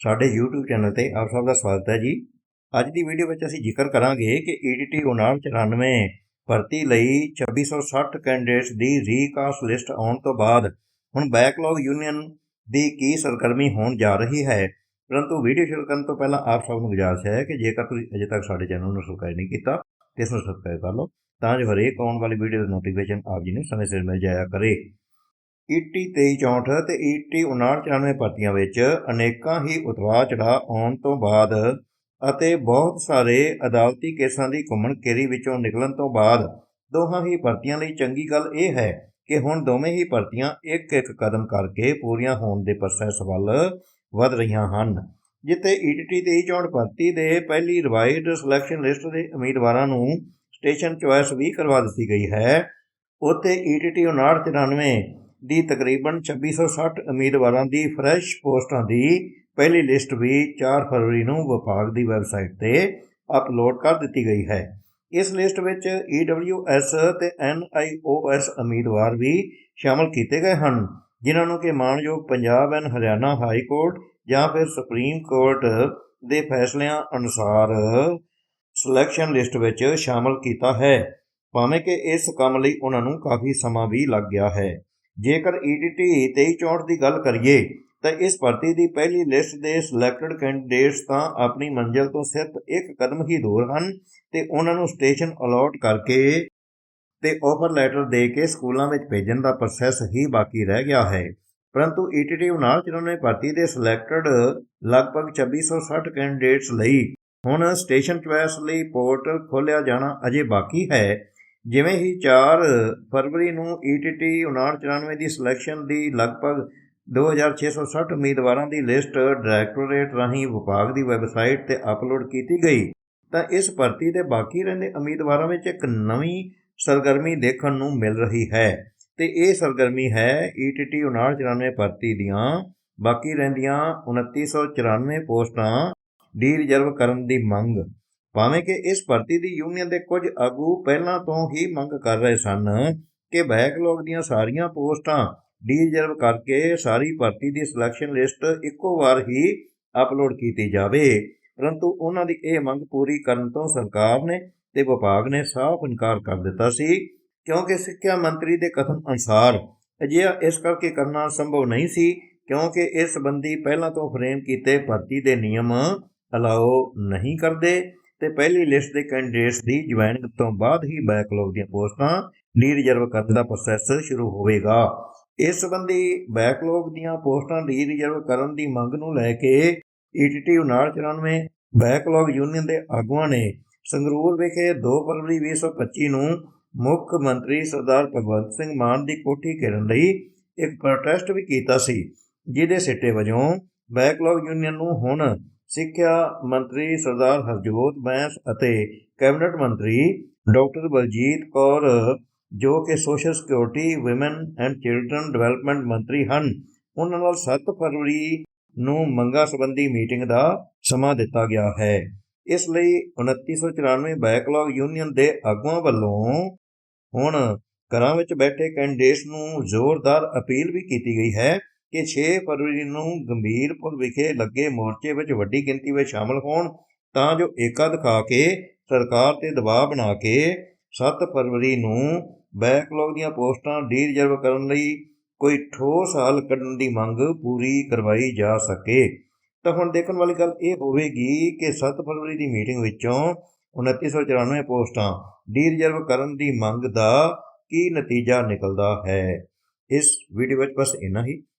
ਸਾਡੇ YouTube channel ਤੇ ਆਪ ਸਭ ਦਾ ਸਵਾਗਤ ਹੈ ਜੀ। ਅੱਜ ਦੀ ਵੀਡੀਓ ਵਿੱਚ ਅਸੀਂ ਜ਼ਿਕਰ ਕਰਾਂਗੇ ਕਿ E EDT 5994 ਭਰਤੀ ਲਈ 2660 ਕੈਂਡੀਡੇਟਸ ਦੀ ਰੀਕਾਸਟ ਲਿਸਟ ਆਉਣ ਤੋਂ ਬਾਅਦ ਹੁਣ ਬੈਕਲੌਗ ਯੂਨੀਅਨ ਦੀ ਕੀ ਸਰਗਰਮੀ ਹੋਣ ਜਾ ਰਹੀ ਹੈ। ਪਰੰਤੂ ਵੀਡੀਓ ਸ਼ੁਰੂ ਕਰਨ ਤੋਂ ਪਹਿਲਾਂ ਆਪ ਸਭ ਨੂੰ ਗੁਜ਼ਾਰਿਸ਼ ਹੈ ਕਿ ਜੇਕਰ ਤੁਸੀਂ ਅਜੇ ਤੱਕ ਸਾਡੇ ਚੈਨਲ ਨੂੰ ਸਬਸਕ੍ਰਾਈਬ ਨਹੀਂ ਕੀਤਾ ਤੇ ਇਸ ਨੂੰ ਸਬਸਕ੍ਰਾਈਬ ਕਰ ਲਓ ਤਾਂ ਜੋ ਹਰੇਕ ਆਉਣ ਵਾਲੀ ਵੀਡੀਓ ਦਾ ਨੋਟੀਫਿਕੇਸ਼ਨ ਆਪ ਜੀ ਨੂੰ ਸਮੇਂ ਸਿਰ ਮਿਲ ਜਾਇਆ ਕਰੇ। E ET 2364 ਤੇ E ET 5994 ਭਰਤੀਆਂ ਵਿੱਚ ਅਨੇਕਾਂ ਹੀ ਉਤਰਾਅ ਚੜਾਅ ਆਉਣ ਤੋਂ ਬਾਅਦ ਅਤੇ ਬਹੁਤ ਸਾਰੇ ਅਦਾਲਤੀ ਕੇਸਾਂ ਦੀ ਘੁੰਮਣ ਕੇਰੀ ਵਿੱਚੋਂ ਨਿਕਲਣ ਤੋਂ ਬਾਅਦ ਦੋਹਾਂ ਹੀ ਭਰਤੀਆਂ ਲਈ ਚੰਗੀ ਗੱਲ ਇਹ ਹੈ ਕਿ ਹੁਣ ਦੋਵੇਂ ਹੀ ਭਰਤੀਆਂ ਇੱਕ ਇੱਕ ਕਦਮ ਕਰਕੇ ਪੂਰੀਆਂ ਹੋਣ ਦੇ ਪ੍ਰੋਸੈਸ ਵੱਲ ਵਧ ਰਹੀਆਂ ਹਨ, ਜਿੱਥੇ E ETT 2364 ਭਰਤੀ ਦੇ ਪਹਿਲੀ ਰਿਵਾਈਡ ਸਿਲੈਕਸ਼ਨ ਲਿਸਟ ਦੇ ਉਮੀਦਵਾਰਾਂ ਨੂੰ ਸਟੇਸ਼ਨ ਚੁਆਇਸ ਵੀ ਕਰਵਾ ਦਿੱਤੀ ਗਈ ਹੈ। ਉੱਥੇ E ETT 5994 ਦੀ ਤਕਰੀਬਨ 2660 ਉਮੀਦਵਾਰਾਂ ਦੀ ਫਰੈਸ਼ ਪੋਸਟਾਂ ਦੀ ਪਹਿਲੀ ਲਿਸਟ ਵੀ 4 ਫਰਵਰੀ ਨੂੰ ਵਿਭਾਗ ਦੀ ਵੈਬਸਾਈਟ ਤੇ ਅਪਲੋਡ ਕਰ ਦਿੱਤੀ ਗਈ ਹੈ। ਇਸ ਲਿਸਟ ਵਿੱਚ EWS ਤੇ NIOS ਉਮੀਦਵਾਰ ਵੀ ਸ਼ਾਮਲ ਕੀਤੇ ਗਏ ਹਨ, ਜਿਨ੍ਹਾਂ ਨੂੰ ਕਿ ਮਾਣਯੋਗ Punjab and Haryana high court ਜਾਂ ਫਿਰ ਸੁਪਰੀਮ ਕੋਰਟ ਦੇ ਫੈਸਲਿਆਂ ਅਨੁਸਾਰ ਸਿਲੈਕਸ਼ਨ ਲਿਸਟ ਵਿੱਚ ਸ਼ਾਮਲ ਕੀਤਾ ਹੈ। ਭਾਵੇਂ ਕਿ ਇਸ ਕੰਮ ਲਈ ਉਹਨਾਂ ਨੂੰ ਕਾਫੀ ਸਮਾਂ ਵੀ ਲੱਗ ਗਿਆ ਹੈ। ਜੇਕਰ E EDT 2364 ਦੀ ਗੱਲ ਕਰੀਏ, ਤਾਂ ਇਸ ਭਰਤੀ ਦੀ ਪਹਿਲੀ ਲਿਸਟ ਦੇ ਸਿਲੈਕਟਡ ਕੈਂਡੀਡੇਟਸ ਤਾਂ ਆਪਣੀ ਮੰਜ਼ਿਲ ਤੋਂ ਸਿਰਫ ਇੱਕ ਕਦਮ ਹੀ ਦੂਰ ਹਨ ਤੇ ਉਹਨਾਂ ਨੂੰ ਸਟੇਸ਼ਨ ਅਲਾਟ ਕਰਕੇ ਤੇ ਆਫਰ ਲੈਟਰ ਦੇ ਕੇ ਸਕੂਲਾਂ ਵਿੱਚ ਭੇਜਣ ਦਾ ਪ੍ਰੋਸੈਸ ਹੀ ਬਾਕੀ ਰਹਿ ਗਿਆ ਹੈ। ਪਰੰਤੂ E ETT 5994 ਭਰਤੀ ਦੇ ਸਿਲੈਕਟਡ ਲਗਭਗ 2660 ਕੈਂਡੀਡੇਟਸ ਲਈ, ਹੁਣ ਸਟੇਸ਼ਨ ਚੁਆਇਸ ਲਈ ਪੋਰਟਲ ਖੋਲ੍ਹਿਆ ਜਾਣਾ ਅਜੇ ਬਾਕੀ ਹੈ। ਜਿਵੇਂ ਹੀ 4 ਫਰਵਰੀ ਨੂੰ E ETT 5994 ਦੀ ਸਿਲੈਕਸ਼ਨ ਦੀ ਲਗਭਗ 2660 ਉਮੀਦਵਾਰਾਂ ਦੀ ਲਿਸਟ ਡਾਇਰੈਕਟੋਰੇਟ ਰਾਹੀਂ ਵਿਭਾਗ ਦੀ ਵੈਬਸਾਈਟ ਤੇ ਅਪਲੋਡ ਕੀਤੀ ਗਈ, ਤਾਂ ਇਸ ਭਰਤੀ ਦੇ ਬਾਕੀ ਰਹਿੰਦੇ ਉਮੀਦਵਾਰਾਂ ਵਿੱਚ ਇੱਕ ਨਵੀਂ ਸਰਗਰਮੀ ਦੇਖਣ ਨੂੰ ਮਿਲ ਰਹੀ ਹੈ। ਤੇ ਇਹ ਸਰਗਰਮੀ ਹੈ E ETT 5994 ਭਰਤੀ ਦੀਆਂ, ਬਾਕੀ ਰਹਿੰਦੀਆਂ 2994 ਪੋਸਟਾਂ ਡੀ ਰਿਜ਼ਰਵ ਕਰਨ ਦੀ ਮੰਗ। ਭਾਵੇਂ ਕਿ ਇਸ ਭਰਤੀ ਦੀ ਯੂਨੀਅਨ ਦੇ ਕੁਝ ਆਗੂ ਪਹਿਲਾਂ ਤੋਂ ਹੀ ਮੰਗ ਕਰ ਰਹੇ ਸਨ ਕਿ ਬੈਕਲੌਗ ਦੀਆਂ ਸਾਰੀਆਂ ਪੋਸਟਾਂ ਡੀ ਰਿਜ਼ਰਵ ਕਰਕੇ ਸਾਰੀ ਭਰਤੀ ਦੀ ਸਿਲੈਕਸ਼ਨ ਲਿਸਟ ਇੱਕੋ ਵਾਰ ਹੀ ਅਪਲੋਡ ਕੀਤੀ ਜਾਵੇ। ਪਰੰਤੂ ਉਹਨਾਂ ਦੀ ਇਹ ਮੰਗ ਪੂਰੀ ਕਰਨ ਤੋਂ ਸਰਕਾਰ ਨੇ ਤੇ ਵਿਭਾਗ ਨੇ ਸਾਫ਼ ਇਨਕਾਰ ਕਰ ਦਿੱਤਾ ਸੀ, ਕਿਉਂਕਿ ਸਿੱਖਿਆ ਮੰਤਰੀ ਦੇ ਕਥਨ ਅਨੁਸਾਰ ਅਜਿਹਾ ਇਸ ਕਰਕੇ ਕਰਨਾ ਸੰਭਵ ਨਹੀਂ ਸੀ, ਕਿਉਂਕਿ ਇਸ ਸੰਬੰਧੀ ਪਹਿਲਾਂ ਤੋਂ ਫਰੇਮ ਕੀਤੇ ਭਰਤੀ ਦੇ ਨਿਯਮ ਅਲਾਓ ਨਹੀਂ ਕਰਦੇ। ਤੇ ਪਹਿਲੀ ਲਿਸਟ ਦੇ ਕੈਂਡੀਡੇਟਸ ਦੀ ਜੁਆਇਨਿੰਗ ਤੋਂ ਬਾਅਦ ਹੀ ਬੈਕਲੌਗ ਦੀਆਂ ਪੋਸਟਾਂ ਡੀ ਰਿਜ਼ਰਵ ਕਰਨ ਦਾ ਪ੍ਰੋਸੈਸ ਸ਼ੁਰੂ ਹੋਵੇਗਾ। ਇਸ ਸੰਬੰਧੀ ਬੈਕਲੌਗ ਦੀਆਂ ਪੋਸਟਾਂ ਡੀ ਰਿਜ਼ਰਵ ਕਰਨ ਦੀ ਮੰਗ ਨੂੰ ਲੈ ਕੇ E ETT 5994 ਬੈਕਲੌਗ ਯੂਨੀਅਨ ਦੇ ਆਗੂਆਂ ਨੇ ਸੰਗਰੂਰ ਵਿਖੇ 2 ਫਰਵਰੀ 2025 ਨੂੰ ਮੁੱਖ ਮੰਤਰੀ ਸਰਦਾਰ ਭਗਵੰਤ ਸਿੰਘ ਮਾਨ ਦੀ ਕੋਠੀ ਘੇਰਨ ਲਈ ਇੱਕ ਪ੍ਰੋਟੈਸਟ ਵੀ ਕੀਤਾ ਸੀ, ਜਿਹਦੇ ਸਿੱਟੇ ਵਜੋਂ ਬੈਕਲੌਗ ਯੂਨੀਅਨ ਨੂੰ ਹੁਣ ਸਿੱਖਿਆ ਮੰਤਰੀ ਸਰਦਾਰ ਹਰਜੋਤ ਬੈਂਸ ਅਤੇ ਕੈਬਨਿਟ ਮੰਤਰੀ ਡਾਕਟਰ ਬਲਜੀਤ ਕੌਰ, ਜੋ ਕਿ social security women and children development ਮੰਤਰੀ ਹਨ, ਉਹਨਾਂ ਨਾਲ 7 ਫਰਵਰੀ ਨੂੰ ਮੰਗਾਂ ਸੰਬੰਧੀ ਮੀਟਿੰਗ ਦਾ ਸਮਾਂ ਦਿੱਤਾ ਗਿਆ ਹੈ। ਇਸ ਲਈ 2994 ਬੈਕਲੌਗ ਯੂਨੀਅਨ ਦੇ ਆਗੂਆਂ ਵੱਲੋਂ ਹੁਣ ਘਰਾਂ ਵਿੱਚ ਬੈਠੇ ਕੈਂਡੀਡੇਟਸ ਨੂੰ ਜ਼ੋਰਦਾਰ ਅਪੀਲ ਵੀ ਕੀਤੀ ਗਈ ਹੈ ਕਿ 6 ਫਰਵਰੀ ਨੂੰ ਗੰਭੀਰਪੁਰ ਵਿਖੇ ਲੱਗੇ ਮੋਰਚੇ ਵਿੱਚ ਵੱਡੀ ਗਿਣਤੀ ਵਿੱਚ ਸ਼ਾਮਲ ਹੋਣ, ਤਾਂ ਜੋ ਏਕਾ ਦਿਖਾ ਕੇ ਸਰਕਾਰ ਤੇ ਦਬਾਅ ਬਣਾ ਕੇ 7 ਫਰਵਰੀ ਨੂੰ ਬੈਕਲੌਗ ਦੀਆਂ ਪੋਸਟਾਂ ਡੀ ਰਿਜ਼ਰਵ ਕਰਨ ਲਈ ਕੋਈ ਠੋਸ ਹੱਲ ਕੱਢਣ ਦੀ ਮੰਗ ਪੂਰੀ ਕਰਵਾਈ ਜਾ ਸਕੇ। ਤਾਂ ਹੁਣ ਦੇਖਣ ਵਾਲੀ ਗੱਲ ਇਹ ਹੋਵੇਗੀ ਕਿ 7 ਫਰਵਰੀ ਦੀ ਮੀਟਿੰਗ ਵਿੱਚੋਂ 2994 ਪੋਸਟਾਂ ਡੀ ਰਿਜ਼ਰਵ ਕਰਨ ਦੀ ਮੰਗ ਦਾ ਕੀ ਨਤੀਜਾ ਨਿਕਲਦਾ ਹੈ। ਇਸ ਵੀਡੀਓ ਵਿੱਚ ਬਸ ਇੰਨਾ ਹੀ।